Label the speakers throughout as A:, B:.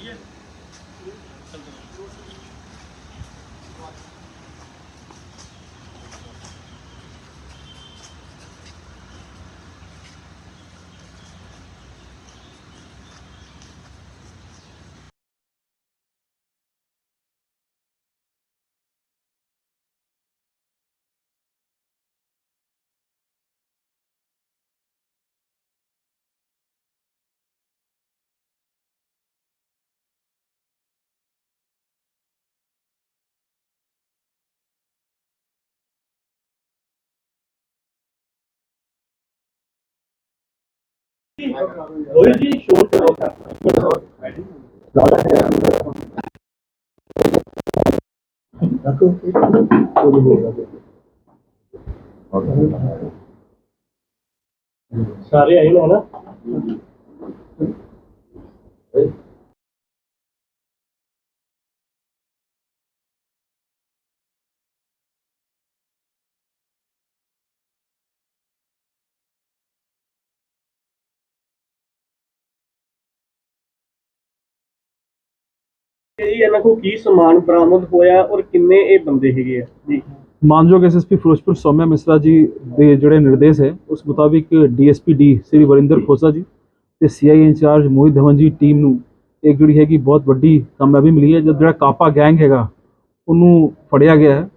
A: ਰੋਹਿਤ ਜੀ ਸ਼ੋਰ ਸਾਰੇ ਆਏ ਨੇ ਜੀ ਇਹਨਾਂ ਕੋਲ ਕੀ ਸਮਾਨ ਬਰਾਮਦ ਹੋਇਆ ਔਰ ਕਿੰਨੇ ਇਹ ਬੰਦੇ ਹੈਗੇ ਆ? ਜੀ।
B: ਮਾਨਯੋਗ ਐਸਐਸਪੀ ਫਿਰੋਜ਼ਪੁਰ ਸੌਮਿਆ ਮਿਸਰਾ ਜੀ ਦੇ ਜਿਹੜੇ ਨਿਰਦੇਸ਼ ਹੈ, ਉਸ ਮੁਤਾਬਿਕ ਡੀਐਸਪੀ ਡੀ ਸ੍ਰੀ ਵਰਿੰਦਰ ਖੋਸਾ ਜੀ ਤੇ ਸੀਆਈ ਇੰਚਾਰਜ ਮੋਹਿਤ ਧਵਨ ਜੀ ਟੀਮ ਨੂੰ ਇੱਕ ਜਿਹੜੀ ਹੈਗੀ ਬਹੁਤ ਵੱਡੀ ਕਾਮਯਾਬੀ ਮਿਲੀ ਹੈ। ਜਦ ਜਿਹੜਾ ਕਾਪਾ ਗੈਂਗ ਹੈਗਾ, ਉਹਨੂੰ ਫੜਿਆ ਗਿਆ ਹੈ।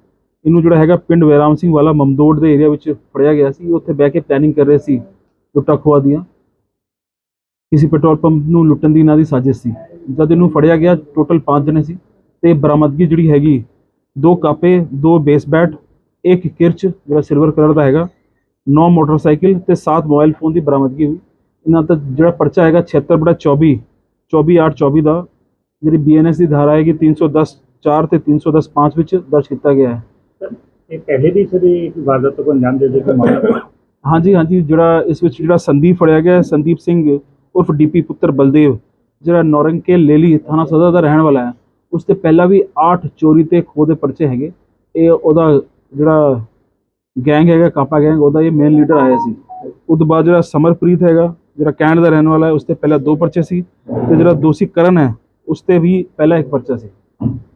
B: ਇਹਨੂੰ ਜਿਹੜਾ ਹੈਗਾ ਪਿੰਡ ਵੈਰਾਮ ਸਿੰਘ ਵਾਲਾ ਮਮਦੋੜ ਦੇ ਏਰੀਆ ਵਿੱਚ ਫੜਿਆ ਗਿਆ ਸੀ। ਉੱਥੇ ਬਹਿ ਕੇ ਪਲੈਨਿੰਗ ਕਰ ਰਹੇ ਸੀ, ਲੁੱਟਾਂ ਖੋਆ ਦੀਆਂ। ਕਿਸੇ ਪੈਟਰੋਲ ਪੰਪ ਨੂੰ ਲੁੱਟਣ ਦੀ ਇਹਨਾਂ ਦੀ ਸਾਜ਼ਿਸ਼ ਸੀ। ਜਦ ਇਹਨੂੰ ਫੜਿਆ ਗਿਆ ਟੋਟਲ 5 ਜਣੇ ਸੀ ਤੇ ਬਰਾਮਦਗੀ ਜਿਹੜੀ ਹੈਗੀ ਦੋ ਕਾਪੇ ਦੋ ਬੇਸ ਬੈਟ ਇੱਕ ਕਿਰਚ ਜਿਹੜਾ ਸਿਲਵਰ ਕਲਰ ਦਾ ਹੈਗਾ ਨੌ ਮੋਟਰਸਾਈਕਲ ਤੇ 7 ਮੋਬਾਈਲ ਫੋਨ ਦੀ ਬਰਾਮਦਗੀ ਹੋਈ। ਇਹਨਾਂ ਦਾ ਜਿਹੜਾ ਪਰਚਾ ਹੈਗਾ 76/24 24824 ਦਾ ਜਿਹੜੀ ਬੀਐਨਐਸ ਦੀ ਧਾਰਾ ਹੈਗੀ 310 4 ਤੇ 310 5 ਵਿੱਚ ਦਰਜ ਕੀਤਾ ਗਿਆ ਹੈ।
A: ਇਹ ਪਹਿਲੇ ਵੀ ਸਰ ਇੱਕ ਵਾਰਦਾਤ ਨੂੰ ਅੰਜਾਮ ਦੇ ਦੇ ਕੇ ਮਾਮਲਾ
B: ਹਾਂਜੀ ਹਾਂਜੀ ਜਿਹੜਾ ਇਸ ਵਿੱਚ ਜਿਹੜਾ ਸੰਦੀਪ ਫੜਿਆ ਗਿਆ ਸੰਦੀਪ ਸਿੰਘ ਉਰਫ ਡੀਪੀ ਪੁੱਤਰ ਬਲਦੇਵ ਜਿਹੜਾ ਨੌਰੰਕੇ ਲੇਲੀ ਥਾਣਾ ਸਦਰ ਦਾ ਰਹਿਣ ਵਾਲਾ ਹੈ ਉਸ ਤੇ ਪਹਿਲਾਂ ਵੀ 8 ਚੋਰੀ ਤੇ ਖੋਹ ਦੇ ਪਰਚੇ ਹੈਗੇ। ਇਹ ਉਹਦਾ ਜਿਹੜਾ ਗੈਂਗ ਹੈਗਾ ਕਾਪਾ ਗੈਂਗ ਉਹਦਾ ਇਹ ਮੇਨ ਲੀਡਰ ਆਇਆ ਸੀ। ਉਸ ਤੋਂ ਬਾਅਦ ਜਿਹੜਾ ਸਮਰਪ੍ਰੀਤ ਹੈਗਾ ਜਿਹੜਾ ਕੈਨੇਡਾ ਦਾ ਰਹਿਣ ਵਾਲਾ ਹੈ ਉਸ ਤੇ ਪਹਿਲਾਂ ਦੋ ਪਰਚੇ ਸੀ ਤੇ ਜਿਹੜਾ ਦੋਸ਼ੀ ਕਰਨ ਹੈ ਉਸ ਤੇ ਵੀ ਪਹਿਲਾਂ ਇੱਕ ਪਰਚਾ ਸੀ।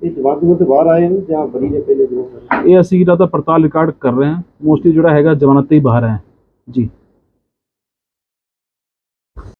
C: ਇਹ ਜਵਾਬ ਦੇ ਬਾਹਰ ਆਏ ਨੇ ਜਾਂ ਬਰੀ ਦੇ ਪਹਿਲੇ ਦਿਨ?
B: ਇਹ ਅਸੀਂ ਇਹਦਾ ਤਾਂ ਪੜਤਾਲ ਰਿਕਾਰਡ ਕਰ ਰਹੇ ਹਾਂ ਮੋਸਟਲੀ ਜਿਹੜਾ ਹੈਗਾ ਜ਼ਮਾਨਤ ਤੇ ਹੀ ਬਾਹਰ ਹੈ। ਜੀ।